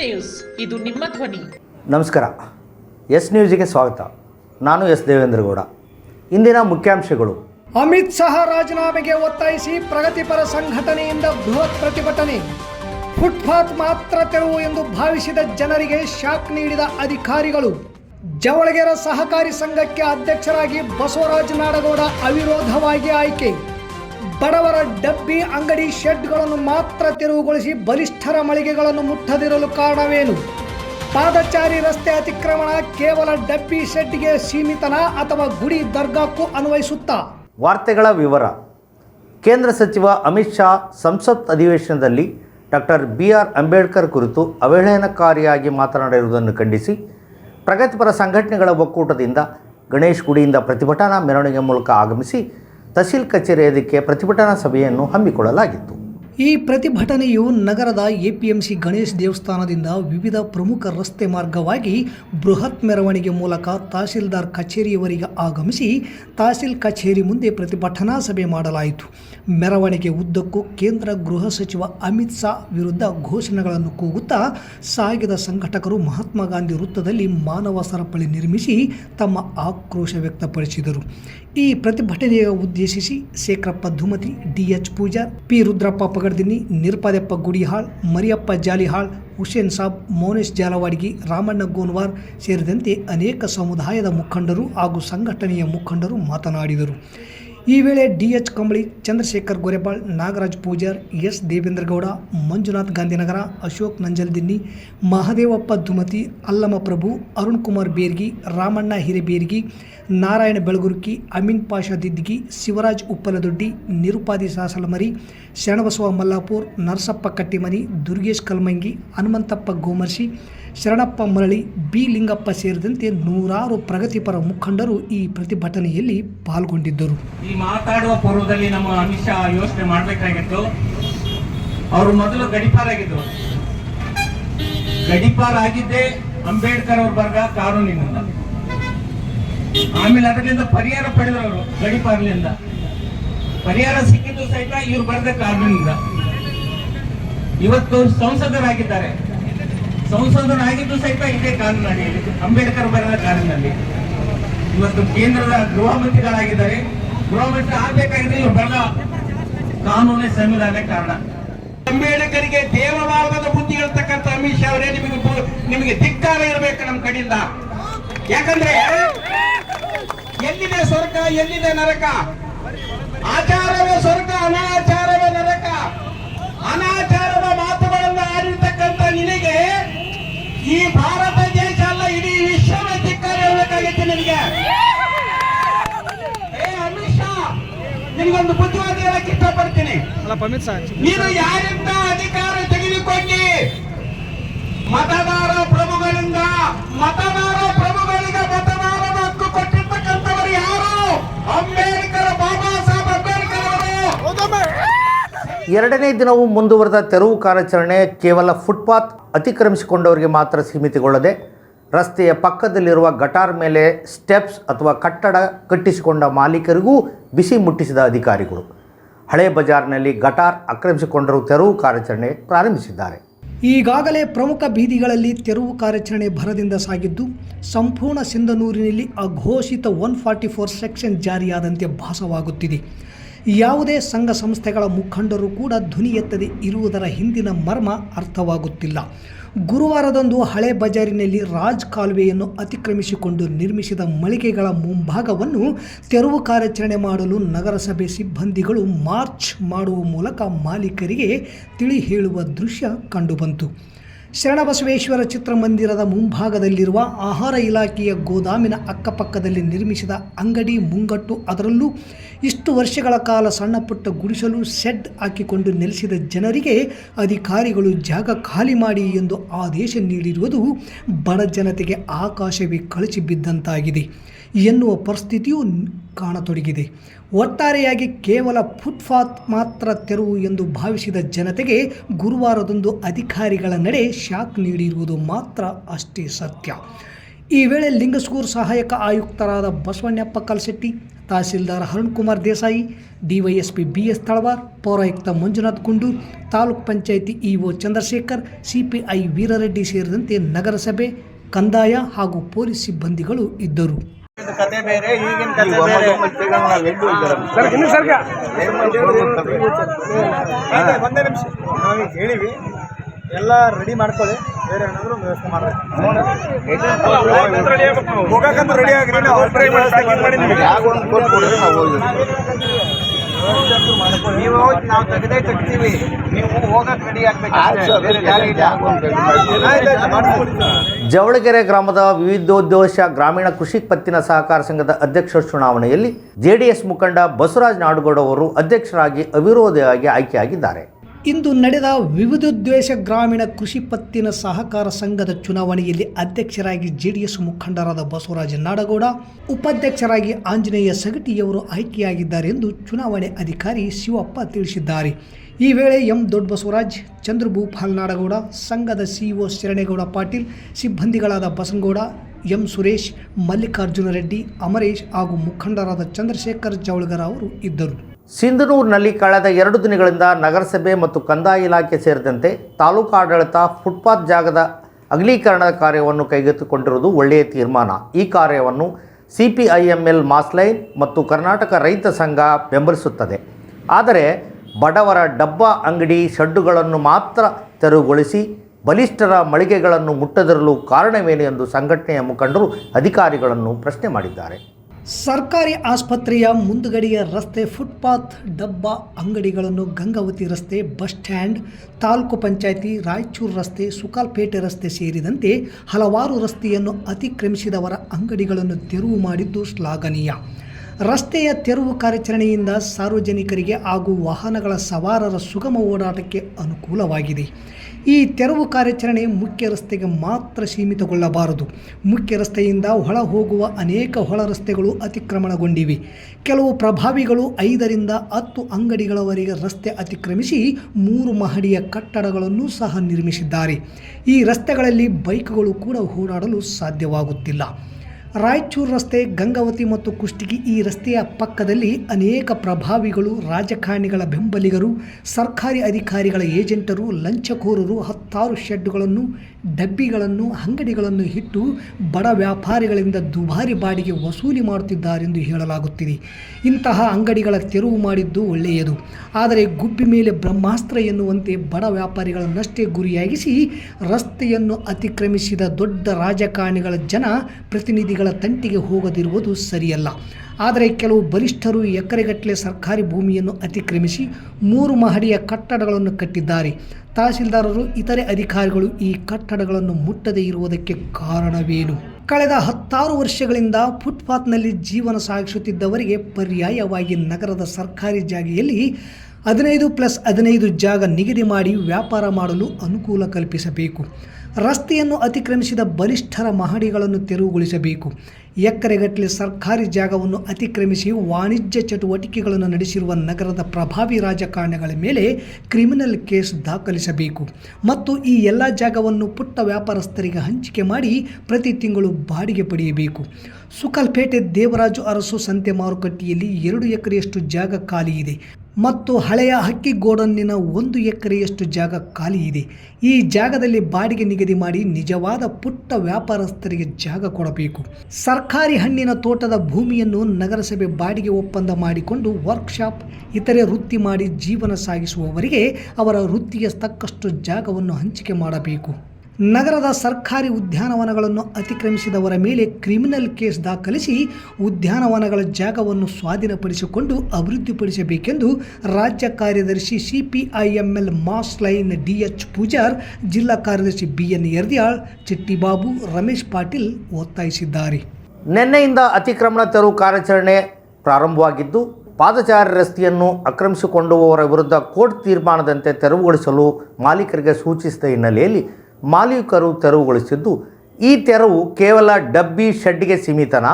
News ಇದು ನಿಮ್ಮ ಧ್ವನಿ. ನಮಸ್ಕಾರ. ಎಸ್ ನ್ಯೂಸ್ಗೆ ಸ್ವಾಗತ. ನಾನು ಎಸ್ ದೇವೇಂದ್ರಗೌಡ. ಇಂದಿನ ಮುಖ್ಯಾಂಶಗಳು. ಅಮಿತ್ ಶಾ ರಾಜೀನಾಮೆಗೆ ಒತ್ತಾಯಿಸಿ ಪ್ರಗತಿಪರ ಸಂಘಟನೆಯಿಂದ ಬೃಹತ್ ಪ್ರತಿಭಟನೆ. ಫುಟ್ಪಾತ್ ಮಾತ್ರ ತೆರವು ಎಂದು ಭಾವಿಸಿದ ಜನರಿಗೆ ಶಾಕ್ ನೀಡಿದ ಅಧಿಕಾರಿಗಳು. ಜವಳಗೆರ ಸಹಕಾರಿ ಸಂಘಕ್ಕೆ ಅಧ್ಯಕ್ಷರಾಗಿ ಬಸವರಾಜ ನಾಡಗೌಡ ಅವಿರೋಧವಾಗಿ ಆಯ್ಕೆ. ಬಡವರ ಡಬ್ಬಿ ಅಂಗಡಿ ಶೆಡ್ಗಳನ್ನು ಮಾತ್ರ ತೆರವುಗೊಳಿಸಿ ಬಲಿಷ್ಠರ ಮಳಿಗೆಗಳನ್ನು ಮುಟ್ಟದಿರಲು ಕಾರಣವೇನು? ಪಾದಚಾರಿ ರಸ್ತೆ ಅತಿಕ್ರಮಣ ಕೇವಲ ಡಬ್ಬಿ ಶೆಡ್ಗೆ ಸೀಮಿತನ ಅಥವಾ ಗುಡಿ ದರ್ಗಾಕ್ಕೂ ಅನ್ವಯಿಸುತ್ತಾ? ವಾರ್ತೆಗಳ ವಿವರ. ಕೇಂದ್ರ ಸಚಿವ ಅಮಿತ್ ಶಾ ಸಂಸತ್ ಅಧಿವೇಶನದಲ್ಲಿ ಡಾಕ್ಟರ್ ಬಿ ಆರ್ ಅಂಬೇಡ್ಕರ್ ಕುರಿತು ಅವಹೇಳನಕಾರಿಯಾಗಿ ಮಾತನಾಡಿರುವುದನ್ನು ಖಂಡಿಸಿ, ಪ್ರಗತಿಪರ ಸಂಘಟನೆಗಳ ಒಕ್ಕೂಟದಿಂದ ಗಣೇಶ್ ಗುಡಿಯಿಂದ ಪ್ರತಿಭಟನಾ ಮೆರವಣಿಗೆ ಮೂಲಕ ಆಗಮಿಸಿ ತಹಸೀಲ್ ಕಚೇರಿ ಅದಕ್ಕೆ ಪ್ರತಿಭಟನಾ ಸಭೆಯನ್ನು ಹಮ್ಮಿಕೊಳ್ಳಲಾಗಿತ್ತು. ಈ ಪ್ರತಿಭಟನೆಯು ನಗರದ ಎಪಿಎಂಸಿ ಗಣೇಶ್ ದೇವಸ್ಥಾನದಿಂದ ವಿವಿಧ ಪ್ರಮುಖ ರಸ್ತೆ ಮಾರ್ಗವಾಗಿ ಬೃಹತ್ ಮೆರವಣಿಗೆ ಮೂಲಕ ತಹಸೀಲ್ದಾರ್ ಕಚೇರಿಯವರಿಗೆ ಆಗಮಿಸಿ ತಹಸೀಲ್ ಕಚೇರಿ ಮುಂದೆ ಪ್ರತಿಭಟನಾ ಸಭೆ ಮಾಡಲಾಯಿತು. ಮೆರವಣಿಗೆ ಉದ್ದಕ್ಕೂ ಕೇಂದ್ರ ಗೃಹ ಸಚಿವ ಅಮಿತ್ ಶಾ ವಿರುದ್ಧ ಘೋಷಣೆಗಳನ್ನು ಕೂಗುತ್ತಾ ಸಾಗಿದ ಸಂಘಟಕರು ಮಹಾತ್ಮ ಗಾಂಧಿ ವೃತ್ತದಲ್ಲಿ ಮಾನವ ಸರಪಳಿ ನಿರ್ಮಿಸಿ ತಮ್ಮ ಆಕ್ರೋಶ ವ್ಯಕ್ತಪಡಿಸಿದರು. ಈ ಪ್ರತಿಭಟನೆಯ ಉದ್ದೇಶಿಸಿ ಶೇಖರಪ್ಪ ಧುಮತಿ ಡಿಎಚ್ ಪೂಜಾರ್, ಪಿ ರುದ್ರಪ್ಪ ಪಗಡ್ದಿನ್ನಿ ನಿರ್ಪಾದೆಪ್ಪ ಗುಡಿಹಾಳ್, ಮರಿಯಪ್ಪ ಜಾಲಿಹಾಳ್, ಹುಸೇನ್ ಸಾಬ್, ಮೌನೇಶ್ ಜಾಲವಾಡಿಗಿ, ರಾಮಣ್ಣ ಗೋನ್ವಾರ್ ಸೇರಿದಂತೆ ಅನೇಕ ಸಮುದಾಯದ ಮುಖಂಡರು ಹಾಗೂ ಸಂಘಟನೆಯ ಮುಖಂಡರು ಮಾತನಾಡಿದರು. ಈ ವೇಳೆ ಡಿಎಚ್ ಕಂಬಳಿ ಚಂದ್ರಶೇಖರ್ ಗೊರೆಬಾಳ್ ನಾಗರಾಜ್ ಪೂಜಾರ್ ಎಸ್ ದೇವೇಂದ್ರಗೌಡ ಮಂಜುನಾಥ್ ಗಾಂಧಿನಗರ ಅಶೋಕ್ ನಂಜಲ್ದಿನ್ನಿ ಮಹದೇವಪ್ಪ ಧುಮತಿ ಅಲ್ಲಮ ಪ್ರಭು ಅರುಣ್ ಕುಮಾರ್ ಬೇರ್ಗಿ ರಾಮಣ್ಣ ಹಿರೇಬೇರ್ಗಿ ನಾರಾಯಣ ಬೆಳಗುರ್ಕಿ ಅಮೀನ್ ಪಾಷಾ ದಿದ್ದಿಗಿ ಶಿವರಾಜ್ ಉಪ್ಪಲದೊಡ್ಡಿ ನಿರುಪಾದಿ ಸಾಸಲಮರಿ ಶರಣಬಸವ ಮಲ್ಲಾಪುರ್ ನರಸಪ್ಪ ಕಟ್ಟಿಮನಿ ದುರ್ಗೇಶ್ ಕಲ್ಮಂಗಿ ಹನುಮಂತಪ್ಪ ಗೋಮರ್ಶಿ ಶರಣಪ್ಪ ಮರಳಿ ಬಿ ಲಿಂಗಪ್ಪ ಸೇರಿದಂತೆ ನೂರಾರು ಪ್ರಗತಿಪರ ಮುಖಂಡರು ಈ ಪ್ರತಿಭಟನೆಯಲ್ಲಿ ಪಾಲ್ಗೊಂಡಿದ್ದರು. ಈ ಮಾತಾಡುವ ಪೂರ್ವದಲ್ಲಿ ನಮ್ಮ ಅಮಿತ್ ಶಾ ಯೋಚನೆ ಮಾಡಬೇಕಾಗಿತ್ತು. ಅವರು ಮೊದಲು ಗಡಿಪಾರಾಗಿದ್ದರು ಗಡಿಪಾರ ಆಗಿದ್ದೇ ಅಂಬೇಡ್ಕರ್ ಅವ್ರ ಬರ್ಗ ಕಾನೂನಿನಿಂದ ಆಮೇಲೆ ಅದರಿಂದ ಪರಿಹಾರ ಪಡೆದ್ರು ಅವರು ಗಡಿಪಾರ್ಲಿಂದ. ಪರಿಹಾರ ಸಿಕ್ಕಿದ್ದು ಸಹಿತ ಇವ್ರು ಬರೆದ ಕಾನೂನಿನಿಂದ ಇವತ್ತು ಸಂಸದರಾಗಿದ್ದಾರೆ. ಸಂಸದರಾಗಿದ್ದು ಸಹಿತ ಇದೇ ಕಾನೂನಲ್ಲಿ ಅಂಬೇಡ್ಕರ್ ಬರೆದ ಕಾನೂನಿನಲ್ಲಿ ಇವತ್ತು ಕೇಂದ್ರದ ಗೃಹ ಮಂತ್ರಿಗಳಾಗಿದ್ದಾರೆ. ಗೃಹ ಮಂತ್ರಿ ಆಗ್ಬೇಕಾಗಿದ್ರೆ ಇವರು ಬರೆದ ಕಾನೂನೇ ಸಂವಿಧಾನ ಕಾರಣ. ಅಂಬೇಡ್ಕರ್ಗೆ ದೇವಮಾರ್ಗದ ಬುದ್ಧಿ ಹೇಳ್ತಕ್ಕಂಥ ಅಮಿತ್ ಶಾ ಅವರೇ ನಿಮಗೆ ನಿಮಗೆ ಧಿಕ್ಕಾರ ಇರಬೇಕು ನಮ್ಮ ಕಡೆಯಿಂದ. ಯಾಕಂದ್ರೆ, ಎಲ್ಲಿದೆ ಸ್ವರ್ಗ, ಎಲ್ಲಿದೆ ನರಕ? ಆಚಾರವೇ ಸ್ವರ್ಗ ಅನಾಚಾರವೇ ನಿಮ್ಗೊಂದು ಬುದ್ಧಿವಾದ ಹೇಳಕ್ ಇಷ್ಟಪಡ್ತೀನಿ. ನೀನು ಯಾರಿಂದ ಅಧಿಕಾರ ತೆಗೆದುಕೊಂಡಿ? ಮತದಾರ ಪ್ರಭುಗಳಿಂದ ಮತದಾರ ಪ್ರಭುಗಳಿಗೆ ಮತದಾರರ ಹಕ್ಕು ಕೊಟ್ಟಿರ್ತಕ್ಕಂಥವರು ಯಾರು? ಅಂಬೇಡ್ಕರ್ ಬಾಬಾ ಸಾಹೇಬ್ ಅಂಬೇಡ್ಕರ್ ಅವರು. ಎರಡನೇ ದಿನವೂ ಮುಂದುವರೆದ ತೆರವು ಕಾರ್ಯಾಚರಣೆ ಕೇವಲ ಫುಟ್ಪಾತ್ ಅತಿಕ್ರಮಿಸಿಕೊಂಡವರಿಗೆ ಮಾತ್ರ ಸೀಮಿತಗೊಳ್ಳದೆ ರಸ್ತೆಯ ಪಕ್ಕದಲ್ಲಿರುವ ಗಟಾರ್ ಮೇಲೆ ಸ್ಟೆಪ್ಸ್ ಅಥವಾ ಕಟ್ಟಡ ಕಟ್ಟಿಸಿಕೊಂಡ ಮಾಲೀಕರಿಗೂ ಬಿಸಿ ಮುಟ್ಟಿಸಿದ ಅಧಿಕಾರಿಗಳು. ಹಳೆ ಬಜಾರ್ನಲ್ಲಿ ಗಟಾರ್ ಆಕ್ರಮಿಸಿಕೊಂಡರೂ ತೆರವು ಕಾರ್ಯಾಚರಣೆ ಪ್ರಾರಂಭಿಸಿದ್ದಾರೆ. ಈಗಾಗಲೇ ಪ್ರಮುಖ ಬೀದಿಗಳಲ್ಲಿ ತೆರವು ಕಾರ್ಯಾಚರಣೆ ಭರದಿಂದ ಸಾಗಿದ್ದು, ಸಂಪೂರ್ಣ ಸಿಂಧನೂರಿನಲ್ಲಿ ಅಘೋಷಿತ ಒನ್ ಫಾರ್ಟಿ ಫೋರ್ ಸೆಕ್ಷನ್ ಜಾರಿಯಾದಂತೆ ಭಾಸವಾಗುತ್ತಿದೆ. ಯಾವುದೇ ಸಂಘ ಸಂಸ್ಥೆಗಳ ಮುಖಂಡರು ಕೂಡ ಧ್ವನಿ ಎತ್ತದೆ ಇರುವುದರ ಹಿಂದಿನ ಮರ್ಮ ಅರ್ಥವಾಗುತ್ತಿಲ್ಲ. ಗುರುವಾರದಂದು ಹಳೆ ಬಜಾರಿನಲ್ಲಿ ರಾಜ್ ಕಾಲುವೆಯನ್ನು ಅತಿಕ್ರಮಿಸಿಕೊಂಡು ನಿರ್ಮಿಸಿದ ಮಳಿಗೆಗಳ ಮುಂಭಾಗವನ್ನು ತೆರವು ಕಾರ್ಯಾಚರಣೆ ಮಾಡಲು ನಗರಸಭೆ ಸಿಬ್ಬಂದಿಗಳು ಮಾರ್ಚ್ ಮಾಡುವ ಮೂಲಕ ಮಾಲೀಕರಿಗೆ ತಿಳಿ ಹೇಳುವ ದೃಶ್ಯ ಕಂಡುಬಂತು. ಶರಣಬಸವೇಶ್ವರ ಚಿತ್ರಮಂದಿರದ ಮುಂಭಾಗದಲ್ಲಿರುವ ಆಹಾರ ಇಲಾಖೆಯ ಗೋದಾಮಿನ ಅಕ್ಕಪಕ್ಕದಲ್ಲಿ ನಿರ್ಮಿಸಿದ ಅಂಗಡಿ ಮುಂಗಟ್ಟು ಅದರಲ್ಲೂ ಇಷ್ಟು ವರ್ಷಗಳ ಕಾಲ ಸಣ್ಣ ಪುಟ್ಟ ಗುಡಿಸಲು ಶೆಡ್ ಹಾಕಿಕೊಂಡು ನೆಲೆಸಿದ ಜನರಿಗೆ ಅಧಿಕಾರಿಗಳು ಜಾಗ ಖಾಲಿ ಮಾಡಿ ಎಂದು ಆದೇಶ ನೀಡಿರುವುದು ಬಡ ಜನತೆಗೆ ಆಕಾಶವೇ ಕಳಚಿ ಬಿದ್ದಂತಾಗಿದೆ ಎನ್ನುವ ಪರಿಸ್ಥಿತಿಯೂ ಕಾಣತೊಡಗಿದೆ. ಒಟ್ಟಾರೆಯಾಗಿ ಕೇವಲ ಫುಟ್ಪಾತ್ ಮಾತ್ರ ತೆರವು ಎಂದು ಭಾವಿಸಿದ ಜನತೆಗೆ ಗುರುವಾರದಂದು ಅಧಿಕಾರಿಗಳ ನಡೆ ಶಾಕ್ ನೀಡಿರುವುದು ಮಾತ್ರ ಅಷ್ಟೇ ಸತ್ಯ. ಈ ವೇಳೆ ಲಿಂಗಸ್ಗೂರ್ ಸಹಾಯಕ ಆಯುಕ್ತರಾದ Basavannappa Kalshetti tahsildar Arunkumar Desai, DYSP B S Talawar, ಪೌರಾಯುಕ್ತ ಮಂಜುನಾಥ್ ಕುಂಡು ತಾಲೂಕ್ ಪಂಚಾಯಿತಿ ಇಒ ಚಂದ್ರಶೇಖರ್, ಸಿಪಿಐ ವೀರರೆಡ್ಡಿ ಸೇರಿದಂತೆ ನಗರಸಭೆ, ಕಂದಾಯ ಹಾಗೂ ಪೊಲೀಸ್ ಸಿಬ್ಬಂದಿಗಳು ಇದ್ದರು. ಕತೆ ಬೇರೆ ಈಗಿನ ಕತೆ ಬೇರೆ. ಸರ್ ಇನ್ನು ಸರ್ಗ? ಒಂದೇ ನಿಮಿಷ. ನಾವೀಗ ಹೇಳಿವಿ ಎಲ್ಲ ರೆಡಿ ಮಾಡ್ಕೊಳ್ಳಿ ಬೇರೆ ಏನಾದರೂ ವ್ಯವಸ್ಥೆ ಮಾಡ್ಬೇಕು. ಹೋಗಕ್ಕಂತ ರೆಡಿ ಆಗಿ ನಾವು ನೀವು ಹೋಗಿ ನಾವು ತೆಗೆದೇ ತೆಗ್ತೀವಿ ನೀವು ಹೋಗಕ್ಕೆ ರೆಡಿ ಆಗ್ಬೇಕು ಬೇರೆ ದಾರಿ ಇಲ್ಲ. ಆಯ್ತಾಯ್ತು, ಮಾಡ್ಸ್ಕೊಡಿ ಸರ್. ಜವಳಗೆರೆ ಗ್ರಾಮದ ವಿವಿಧೋದ್ದೇಶ ಗ್ರಾಮೀಣ ಕೃಷಿ ಪತ್ತಿನ ಸಹಕಾರ ಸಂಘದ ಅಧ್ಯಕ್ಷ ಚುನಾವಣೆಯಲ್ಲಿ ಜೆಡಿಎಸ್ ಮುಖಂಡ ಬಸವರಾಜ್ ನಾಡಗೌಡ ಅವರು ಅಧ್ಯಕ್ಷರಾಗಿ ಅವಿರೋಧವಾಗಿ ಆಯ್ಕೆಯಾಗಿದ್ದಾರೆ ಇಂದು ನಡೆದ ವಿವಿಧೋದ್ದೇಶ ಗ್ರಾಮೀಣ ಕೃಷಿ ಪತ್ತಿನ ಸಹಕಾರ ಸಂಘದ ಚುನಾವಣೆಯಲ್ಲಿ ಅಧ್ಯಕ್ಷರಾಗಿ ಜೆಡಿಎಸ್ ಮುಖಂಡರಾದ ಬಸವರಾಜ ನಾಡಗೌಡ, ಉಪಾಧ್ಯಕ್ಷರಾಗಿ ಆಂಜನೇಯ ಸಗಟಿಯವರು ಆಯ್ಕೆಯಾಗಿದ್ದಾರೆ ಎಂದು ಚುನಾವಣೆ ಅಧಿಕಾರಿ ಶಿವಪ್ಪ ತಿಳಿಸಿದ್ದಾರೆ. ಈ ವೇಳೆ ಎಂ ದೊಡ್ಡ ಬಸವರಾಜ್, ಚಂದ್ರಭೂಪಾಲ್ ನಾಡಗೌಡ, ಸಂಘದ ಸಿಇಒ ಶರಣೇಗೌಡ ಪಾಟೀಲ್, ಸಿಬ್ಬಂದಿಗಳಾದ ಬಸನಗೌಡ ಎಂ ಸುರೇಶ್, ಮಲ್ಲಿಕಾರ್ಜುನ ರೆಡ್ಡಿ, ಅಮರೇಶ್ ಹಾಗೂ ಮುಖಂಡರಾದ ಚಂದ್ರಶೇಖರ್ ಜವಳಗರ ಅವರು ಇದ್ದರು. ಸಿಂಧನೂರಿನಲ್ಲಿ ಕಳೆದ ಎರಡು ದಿನಗಳಿಂದ ನಗರಸಭೆ ಮತ್ತು ಕಂದಾಯ ಇಲಾಖೆ ಸೇರಿದಂತೆ ತಾಲೂಕು ಆಡಳಿತ ಫುಟ್ಪಾತ್ ಜಾಗದ ಅಗಲೀಕರಣದ ಕಾರ್ಯವನ್ನು ಕೈಗೆತ್ತಿಕೊಂಡಿರುವುದು ಒಳ್ಳೆಯ ತೀರ್ಮಾನ. ಈ ಕಾರ್ಯವನ್ನು ಸಿ ಮಾಸ್ಲೈನ್ ಮತ್ತು ಕರ್ನಾಟಕ ರೈತ ಸಂಘ ಬೆಂಬಲಿಸುತ್ತದೆ. ಆದರೆ ಬಡವರ ಡಬ್ಬ ಅಂಗಡಿ ಶಡ್ಡುಗಳನ್ನು ಮಾತ್ರ ತೆರವುಗೊಳಿಸಿ ಬಲಿಷ್ಠರ ಮಳಿಗೆಗಳನ್ನು ಮುಟ್ಟದಿರಲು ಕಾರಣವೇನು ಎಂದು ಸಂಘಟನೆಯ ಮುಖಂಡರು ಅಧಿಕಾರಿಗಳನ್ನು ಪ್ರಶ್ನೆ ಮಾಡಿದ್ದಾರೆ. ಸರ್ಕಾರಿ ಆಸ್ಪತ್ರೆಯ ಮುಂದುಗಡೆಯ ರಸ್ತೆ ಫುಟ್ಪಾತ್ ಡಬ್ಬ ಅಂಗಡಿಗಳನ್ನು ಗಂಗಾವತಿ ರಸ್ತೆ, ಬಸ್ ಸ್ಟ್ಯಾಂಡ್, ತಾಲೂಕು ಪಂಚಾಯಿತಿ, ರಾಯಚೂರು ರಸ್ತೆ, ಸುಕಾಲ್ಪೇಟೆ ರಸ್ತೆ ಸೇರಿದಂತೆ ಹಲವಾರು ರಸ್ತೆಯನ್ನು ಅತಿಕ್ರಮಿಸಿದವರ ಅಂಗಡಿಗಳನ್ನು ತೆರವು ಮಾಡಿದ್ದು ಶ್ಲಾಘನೀಯ. ರಸ್ತೆಯ ತೆರವು ಕಾರ್ಯಾಚರಣೆಯಿಂದ ಸಾರ್ವಜನಿಕರಿಗೆ ಹಾಗೂ ವಾಹನಗಳ ಸವಾರರ ಸುಗಮ ಓಡಾಟಕ್ಕೆ ಅನುಕೂಲವಾಗಿದೆ. ಈ ತೆರವು ಕಾರ್ಯಾಚರಣೆ ಮುಖ್ಯ ರಸ್ತೆಗೆ ಮಾತ್ರ ಸೀಮಿತಗೊಳ್ಳಬಾರದು. ಮುಖ್ಯ ರಸ್ತೆಯಿಂದ ಹೊಳ ಹೋಗುವ ಅನೇಕ ಹೊಳ ರಸ್ತೆಗಳು ಅತಿಕ್ರಮಣಗೊಂಡಿವೆ. ಕೆಲವು ಪ್ರಭಾವಿಗಳು ಐದರಿಂದ ಹತ್ತು ಅಂಗಡಿಗಳವರೆಗೆ ರಸ್ತೆ ಅತಿಕ್ರಮಿಸಿ ಮೂರು ಮಹಡಿಯ ಕಟ್ಟಡಗಳನ್ನು ಸಹ ನಿರ್ಮಿಸಿದ್ದಾರೆ. ಈ ರಸ್ತೆಗಳಲ್ಲಿ ಬೈಕ್ಗಳು ಕೂಡ ಓಡಾಡಲು ಸಾಧ್ಯವಾಗುತ್ತಿಲ್ಲ. ರಾಯಚೂರು ರಸ್ತೆ, ಗಂಗಾವತಿ ಮತ್ತು ಕುಷ್ಟಗಿ ಈ ರಸ್ತೆಯ ಪಕ್ಕದಲ್ಲಿ ಅನೇಕ ಪ್ರಭಾವಿಗಳು, ರಾಜಕಾರಣಿಗಳ ಬೆಂಬಲಿಗರು, ಸರ್ಕಾರಿ ಅಧಿಕಾರಿಗಳ ಏಜೆಂಟರು, ಲಂಚಕೋರರು, ಹತ್ತಾರು ಶೆಡ್ಗಳನ್ನು, ಡಬ್ಬಿಗಳನ್ನು, ಅಂಗಡಿಗಳನ್ನು ಇಟ್ಟು ಬಡ ವ್ಯಾಪಾರಿಗಳಿಂದ ದುಬಾರಿ ಬಾಡಿಗೆ ವಸೂಲಿ ಮಾಡುತ್ತಿದ್ದಾರೆಂದು ಹೇಳಲಾಗುತ್ತಿದೆ. ಇಂತಹ ಅಂಗಡಿಗಳ ತೆರವು ಮಾಡಿದ್ದು ಒಳ್ಳೆಯದು. ಆದರೆ ಗುಬ್ಬಿ ಮೇಲೆ ಬ್ರಹ್ಮಾಸ್ತ್ರ ಎನ್ನುವಂತೆ ಬಡ ವ್ಯಾಪಾರಿಗಳನ್ನಷ್ಟೇ ಗುರಿಯಾಗಿಸಿ ರಸ್ತೆಯನ್ನು ಅತಿಕ್ರಮಿಸಿದ ದೊಡ್ಡ ರಾಜಕಾರಣಿಗಳ ಜನ ಪ್ರತಿನಿಧಿಗಳ ತಂಟಿಗೆ ಹೋಗದಿರುವುದು ಸರಿಯಲ್ಲ. ಆದರೆ ಕೆಲವು ಬಲಿಷ್ಠರು ಎಕರೆಗಟ್ಟಲೆ ಸರ್ಕಾರಿ ಭೂಮಿಯನ್ನು ಅತಿಕ್ರಮಿಸಿ ಮೂರು ಮಹಡಿಯ ಕಟ್ಟಡಗಳನ್ನು ಕಟ್ಟಿದ್ದಾರೆ. ತಹಸೀಲ್ದಾರರು, ಇತರೆ ಅಧಿಕಾರಿಗಳು ಈ ಕಟ್ಟಡಗಳನ್ನು ಮುಟ್ಟದೇ ಇರುವುದಕ್ಕೆ ಕಾರಣವೇನು? ಕಳೆದ ಹತ್ತಾರು ವರ್ಷಗಳಿಂದ ಫುಟ್ಪಾತ್ನಲ್ಲಿ ಜೀವನ ಸಾಗಿಸುತ್ತಿದ್ದವರಿಗೆ ಪರ್ಯಾಯವಾಗಿ ನಗರದ ಸರ್ಕಾರಿ ಜಾಗೆಯಲ್ಲಿ ಹದಿನೈದು ಪ್ಲಸ್ ಹದಿನೈದು ಜಾಗ ನಿಗದಿ ಮಾಡಿ ವ್ಯಾಪಾರ ಮಾಡಲು ಅನುಕೂಲ ಕಲ್ಪಿಸಬೇಕು. ರಸ್ತೆಯನ್ನು ಅತಿಕ್ರಮಿಸಿದ ಬಲಿಷ್ಠರ ಮಹಡಿಗಳನ್ನು ತೆರವುಗೊಳಿಸಬೇಕು. ಎಕರೆಗಟ್ಟಲೆ ಸರ್ಕಾರಿ ಜಾಗವನ್ನು ಅತಿಕ್ರಮಿಸಿ ವಾಣಿಜ್ಯ ಚಟುವಟಿಕೆಗಳನ್ನು ನಡೆಸಿರುವ ನಗರದ ಪ್ರಭಾವಿ ರಾಜಕಾರಣಿಗಳ ಮೇಲೆ ಕ್ರಿಮಿನಲ್ ಕೇಸ್ ದಾಖಲಿಸಬೇಕು. ಮತ್ತು ಈ ಎಲ್ಲ ಜಾಗವನ್ನು ಪುಟ್ಟ ವ್ಯಾಪಾರಸ್ಥರಿಗೆ ಹಂಚಿಕೆ ಮಾಡಿ ಪ್ರತಿ ತಿಂಗಳು ಬಾಡಿಗೆ ಪಡೆಯಬೇಕು. ಸುಕಲ್ಪೇಟೆ ದೇವರಾಜು ಅರಸು ಸಂತೆ ಮಾರುಕಟ್ಟೆಯಲ್ಲಿ ಎರಡು ಎಕರೆಯಷ್ಟು ಜಾಗ ಖಾಲಿ ಇದೆ. ಮತ್ತು ಹಳೆಯ ಹಕ್ಕಿ ಗೋಡನ್ನಿನ ಒಂದು ಎಕರೆಯಷ್ಟು ಜಾಗ ಖಾಲಿ ಇದೆ. ಈ ಜಾಗದಲ್ಲಿ ಬಾಡಿಗೆ ನಿಗದಿ ಮಾಡಿ ನಿಜವಾದ ಪುಟ್ಟ ವ್ಯಾಪಾರಸ್ಥರಿಗೆ ಜಾಗ ಕೊಡಬೇಕು. ಸರ್ಕಾರಿ ಹಣ್ಣಿನ ತೋಟದ ಭೂಮಿಯನ್ನು ನಗರಸಭೆ ಬಾಡಿಗೆ ಒಪ್ಪಂದ ಮಾಡಿಕೊಂಡು ವರ್ಕ್ಶಾಪ್, ಇತರೆ ವೃತ್ತಿ ಮಾಡಿ ಜೀವನ ಸಾಗಿಸುವವರಿಗೆ ಅವರ ವೃತ್ತಿಗೆ ತಕ್ಕಷ್ಟು ಜಾಗವನ್ನು ಹಂಚಿಕೆ ಮಾಡಬೇಕು. ನಗರದ ಸರ್ಕಾರಿ ಉದ್ಯಾನವನಗಳನ್ನು ಅತಿಕ್ರಮಿಸಿದವರ ಮೇಲೆ ಕ್ರಿಮಿನಲ್ ಕೇಸ್ ದಾಖಲಿಸಿ ಉದ್ಯಾನವನಗಳ ಜಾಗವನ್ನು ಸ್ವಾಧೀನಪಡಿಸಿಕೊಂಡು ಅಭಿವೃದ್ಧಿಪಡಿಸಬೇಕೆಂದು ರಾಜ್ಯ ಕಾರ್ಯದರ್ಶಿ CPIML mass line DH Pujar, ಜಿಲ್ಲಾ ಕಾರ್ಯದರ್ಶಿ ಬಿಎನ್ ಯರ್ದ್ಯಾಳ್, ಚಿಟ್ಟಿಬಾಬು ರಮೇಶ್ ಪಾಟೀಲ್ ಒತ್ತಾಯಿಸಿದ್ದಾರೆ. ನಿನ್ನೆಯಿಂದ ಅತಿಕ್ರಮಣ ತೆರವು ಕಾರ್ಯಾಚರಣೆ ಪ್ರಾರಂಭವಾಗಿದ್ದು, ಪಾದಚಾರಿ ರಸ್ತೆಯನ್ನು ಆಕ್ರಮಿಸಿಕೊಂಡುವವರ ವಿರುದ್ಧ ಕೋರ್ಟ್ ತೀರ್ಮಾನದಂತೆ ತೆರವುಗೊಳಿಸಲು ಮಾಲೀಕರಿಗೆ ಸೂಚಿಸಿದ ಹಿನ್ನೆಲೆಯಲ್ಲಿ ಮಾಲೀಕರು ತೆರವುಗೊಳಿಸಿದ್ದು, ಈ ತೆರವು ಕೇವಲ ಡಬ್ಬಿ ಶೆಡ್ಗೆ ಸೀಮಿತನ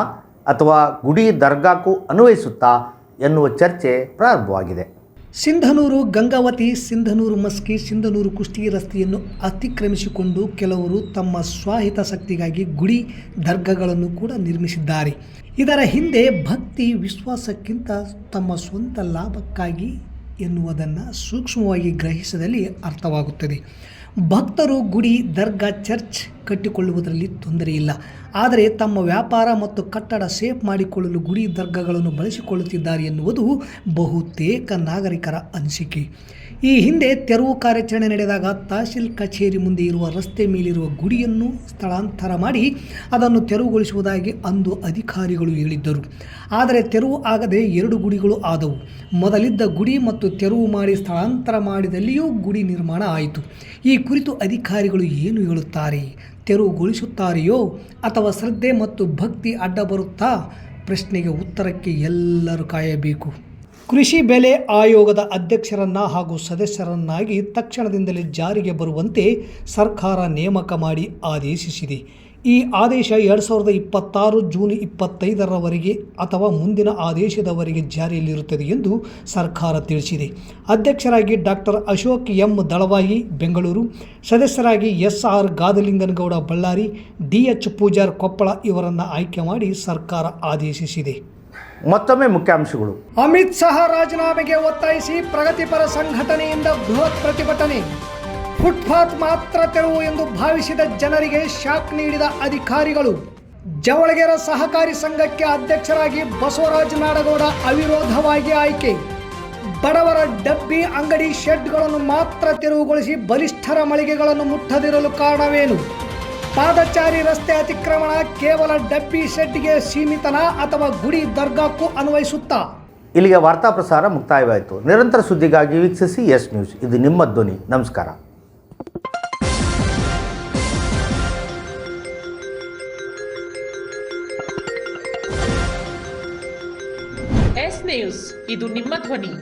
ಅಥವಾ ಗುಡಿ ದರ್ಗಾಕ್ಕೂ ಅನ್ವಯಿಸುತ್ತಾ ಎನ್ನುವ ಚರ್ಚೆ ಪ್ರಾರಂಭವಾಗಿದೆ. ಸಿಂಧನೂರು, ಗಂಗಾವತಿ, ಸಿಂಧನೂರು ಮಸ್ಕಿ, ಸಿಂಧನೂರು ಕುಷ್ಟಗಿ ರಸ್ತೆಯನ್ನು ಅತಿಕ್ರಮಿಸಿಕೊಂಡು ಕೆಲವರು ತಮ್ಮ ಸ್ವಾಹಿತಾಸಕ್ತಿಗಾಗಿ ಗುಡಿ ದರ್ಗಾಗಳನ್ನು ಕೂಡ ನಿರ್ಮಿಸಿದ್ದಾರೆ. ಇದರ ಹಿಂದೆ ಭಕ್ತಿ ವಿಶ್ವಾಸಕ್ಕಿಂತ ತಮ್ಮ ಸ್ವಂತ ಲಾಭಕ್ಕಾಗಿ ಎನ್ನುವುದನ್ನು ಸೂಕ್ಷ್ಮವಾಗಿ ಗ್ರಹಿಸದಲ್ಲಿ ಅರ್ಥವಾಗುತ್ತದೆ. ಭಕ್ತರು ಗುಡಿ, ದರ್ಗಾ, ಚರ್ಚ್ ಕಟ್ಟಿಕೊಳ್ಳುವುದರಲ್ಲಿ ತೊಂದರೆ ಇಲ್ಲ. ಆದರೆ ತಮ್ಮ ವ್ಯಾಪಾರ ಮತ್ತು ಕಟ್ಟಡ ಸೇಫ್ ಮಾಡಿಕೊಳ್ಳಲು ಗುಡಿ, ದರ್ಗಾಗಳನ್ನು ಬಳಸಿಕೊಳ್ಳುತ್ತಿದ್ದಾರೆ ಎನ್ನುವುದು ಬಹುತೇಕ ನಾಗರಿಕರ ಅನಿಸಿಕೆ. ಈ ಹಿಂದೆ ತೆರವು ಕಾರ್ಯಾಚರಣೆ ನಡೆದಾಗ ತಹಶೀಲ್ ಕಚೇರಿ ಮುಂದೆ ಇರುವ ರಸ್ತೆ ಮೇಲಿರುವ ಗುಡಿಯನ್ನು ಸ್ಥಳಾಂತರ ಮಾಡಿ ಅದನ್ನು ತೆರವುಗೊಳಿಸುವುದಾಗಿ ಅಂದು ಅಧಿಕಾರಿಗಳು ಹೇಳಿದ್ದರು. ಆದರೆ ತೆರವು ಆಗದೆ ಎರಡು ಗುಡಿಗಳು ಆದವು. ಮೊದಲಿದ್ದ ಗುಡಿ ಮತ್ತು ತೆರವು ಮಾಡಿ ಸ್ಥಳಾಂತರ ಮಾಡಿದಲ್ಲಿಯೂ ಗುಡಿ ನಿರ್ಮಾಣ ಆಯಿತು. ಈ ಕುರಿತು ಅಧಿಕಾರಿಗಳು ಏನು ಹೇಳುತ್ತಾರೆ? ತೆರವುಗೊಳಿಸುತ್ತಾರೆಯೋ ಅಥವಾ ಶ್ರದ್ಧೆ ಮತ್ತು ಭಕ್ತಿ ಅಡ್ಡ ಬರುತ್ತಾ? ಪ್ರಶ್ನೆಗೆ ಉತ್ತರಕ್ಕೆ ಎಲ್ಲರೂ ಕಾಯಬೇಕು. ಕೃಷಿ ಬೆಲೆ ಆಯೋಗದ ಅಧ್ಯಕ್ಷರನ್ನ ಹಾಗೂ ಸದಸ್ಯರನ್ನಾಗಿ ತಕ್ಷಣದಿಂದಲೇ ಜಾರಿಗೆ ಬರುವಂತೆ ಸರ್ಕಾರ ನೇಮಕ ಮಾಡಿ ಆದೇಶಿಸಿದೆ. ಈ ಆದೇಶ ಎರಡು ಸಾವಿರದ ಇಪ್ಪತ್ತಾರು ಜೂನ್ ಇಪ್ಪತ್ತೈದರವರೆಗೆ ಅಥವಾ ಮುಂದಿನ ಆದೇಶದವರೆಗೆ ಜಾರಿಯಲ್ಲಿರುತ್ತದೆ ಎಂದು ಸರ್ಕಾರ ತಿಳಿಸಿದೆ. ಅಧ್ಯಕ್ಷರಾಗಿ ಡಾಕ್ಟರ್ ಅಶೋಕ್ ಎಂ ದಳವಾಯಿ, ಬೆಂಗಳೂರು. ಸದಸ್ಯರಾಗಿ S R Gadalinganagowda Ballari, D H Pujar Koppal ಇವರನ್ನು ಆಯ್ಕೆ ಮಾಡಿ ಸರ್ಕಾರ ಆದೇಶಿಸಿದೆ. ಮತ್ತೊಮ್ಮೆ ಮುಖ್ಯಾಂಶಗಳು. ಅಮಿತ್ ಶಾ ರಾಜೀನಾಮೆಗೆ ಒತ್ತಾಯಿಸಿ ಪ್ರಗತಿಪರ ಸಂಘಟನೆಯಿಂದ ಬೃಹತ್ ಪ್ರತಿಭಟನೆ. ಫುಟ್ಪಾತ್ ಮಾತ್ರ ತೆರವು ಎಂದು ಭಾವಿಸಿದ ಜನರಿಗೆ ಶಾಕ್ ನೀಡಿದ ಅಧಿಕಾರಿಗಳು. ಜವಳಗೆರ ಸಹಕಾರಿ ಸಂಘಕ್ಕೆ ಅಧ್ಯಕ್ಷರಾಗಿ ಬಸವರಾಜ ನಾಡಗೌಡ ಅವಿರೋಧವಾಗಿ ಆಯ್ಕೆ. ಬಡವರ ಡಬ್ಬಿ, ಅಂಗಡಿ ಶೆಡ್ಗಳನ್ನು ಮಾತ್ರ ತೆರವುಗೊಳಿಸಿ ಬಲಿಷ್ಠರ ಮಳಿಗೆಗಳನ್ನು ಮುಟ್ಟದಿರಲು ಕಾರಣವೇನು? ಪಾದಚಾರಿ ರಸ್ತೆ ಅತಿಕ್ರಮಣ ಕೇವಲ ಡಬ್ಬಿ ಶೆಡ್ಗೆ ಸೀಮಿತನ ಅಥವಾ ಗುಡಿ ದರ್ಗಾಕ್ಕೂ ಅನ್ವಯಿಸುತ್ತಾ? ಇಲ್ಲಿಗೆ ವಾರ್ತಾ ಪ್ರಸಾರ ಮುಕ್ತಾಯವಾಯಿತು. ನಿರಂತರ ಸುದ್ದಿಗಾಗಿ ವೀಕ್ಷಿಸಿ ಎಸ್ ನ್ಯೂಸ್ ಇದು ನಿಮ್ಮ ಧ್ವನಿ. ನಮಸ್ಕಾರ. ಎಸ್ ನ್ಯೂಸ್ ಇದು ನಿಮ್ಮ ಧ್ವನಿ.